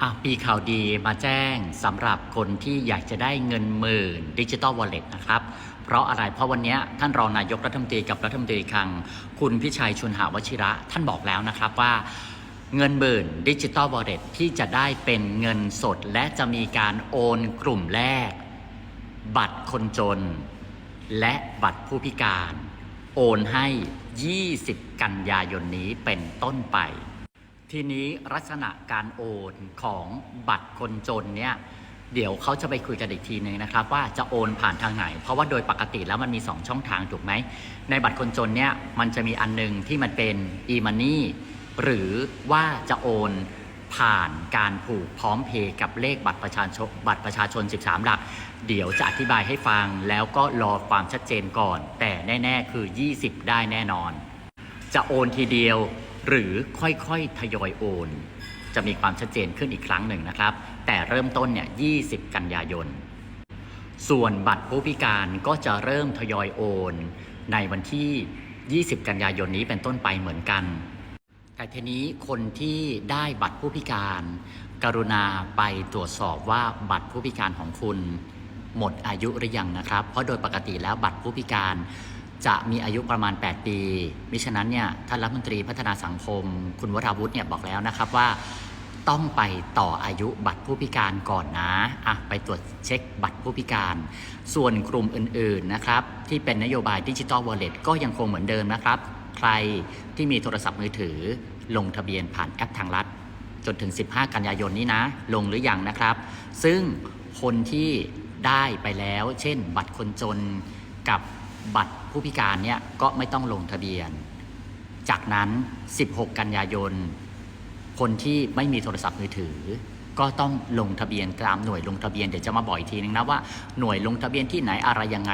อะปีข่าวดีมาแจ้งสำหรับคนที่อยากจะได้เงินหมื่นดิจิ t a ลวอลเล็ตนะครับ เพราะอะไรเพราะวันนี้ท่านรองนายกรัฐมนตรีกับรัฐมนตรีคลัง คุณพิชัยชุนหาวชิระ ท่านบอกแล้วนะครับว่าเงินหมื่นดิจิ t a ลวอลเล็ตที่จะได้เป็นเงินสด และจะมีการโอนกลุ่มแรก บัตรคนจน และบัตรผู้พิการ โอนให้ 20 กันยายนนี้เป็นต้นไป ทีนี้ลักษณะการโอนของบัตรคนจนเนี่ยเดี๋ยวเขาจะไปคุยกันอีกทีหนึ่งนะครับว่าจะโอนผ่านทางไหน เพราะว่าโดยปกติแล้วมันมี 2 ช่องทางถูกไหม ในบัตรคนจนเนี่ยมันจะมีอันหนึงที่มันเป็น e-money หรือว่าจะโอนผ่านการผูกพร้อมเพย์กับเลขบัตรประชาชนบัตรประชาชน 13 หลัก เดี๋ยวจะอธิบายให้ฟังแล้วก็รอความชัดเจนก่อน แต่แน่ ๆ คือ 20 ได้แน่นอน จะโอนทีเดียว หรือค่อยๆ ทยอยโอน จะมีความชัดเจนขึ้นอีกครั้งหนึ่งนะครับ แต่เริ่มต้นเนี่ย 20 กันยายน ส่วนบัตรผู้พิการก็จะเริ่มทยอยโอน ในวันที่ 20 กันยายนนี้เป็นต้นไปเหมือนกัน แต่ทีนี้คนที่ได้บัตรผู้พิการ กรุณาไปตรวจสอบว่าบัตรผู้พิการของคุณ หมดอายุหรือยังนะครับ เพราะโดยปกติแล้วบัตรผู้พิการ จะมีอายุประมาณ 8 ปี มิฉะนั้นเนี่ยท่านรัฐมนตรีพัฒนาสังคม คุณวราวุฒิเนี่ยบอกแล้วนะครับว่าต้องไปต่ออายุบัตรผู้พิการก่อนนะอะไปตรวจเช็คบัตรผู้พิการ ส่วนกลุ่มอื่นๆนะครับที่เป็นนโยบายดิจิ t a ลวอลเล็ตก็ยังคงเหมือนเดิมนะครับ ใครที่มีโทรศัพท์มือถือ ลงทะเบียนผ่านแอปทางรัฐ จนถึง 15 กันยายนนี้นะ ลงหรือยังนะครับ ซึ่งคนที่ได้ไปแล้ว เช่น บัตรคนจนกับบัตร ผู้พิการเนี่ยก็ไม่ต้องลงทะเบียน จากนั้น 16 กันยายน คนที่ไม่มีโทรศัพท์มือถือ ก็ต้องลงทะเบียนตามหน่วยลงทะเบียนเดี๋ยวจะมาบอกอีกทีนึงนะว่าหน่วยลงทะเบียนที่ไหนอะไรยังไง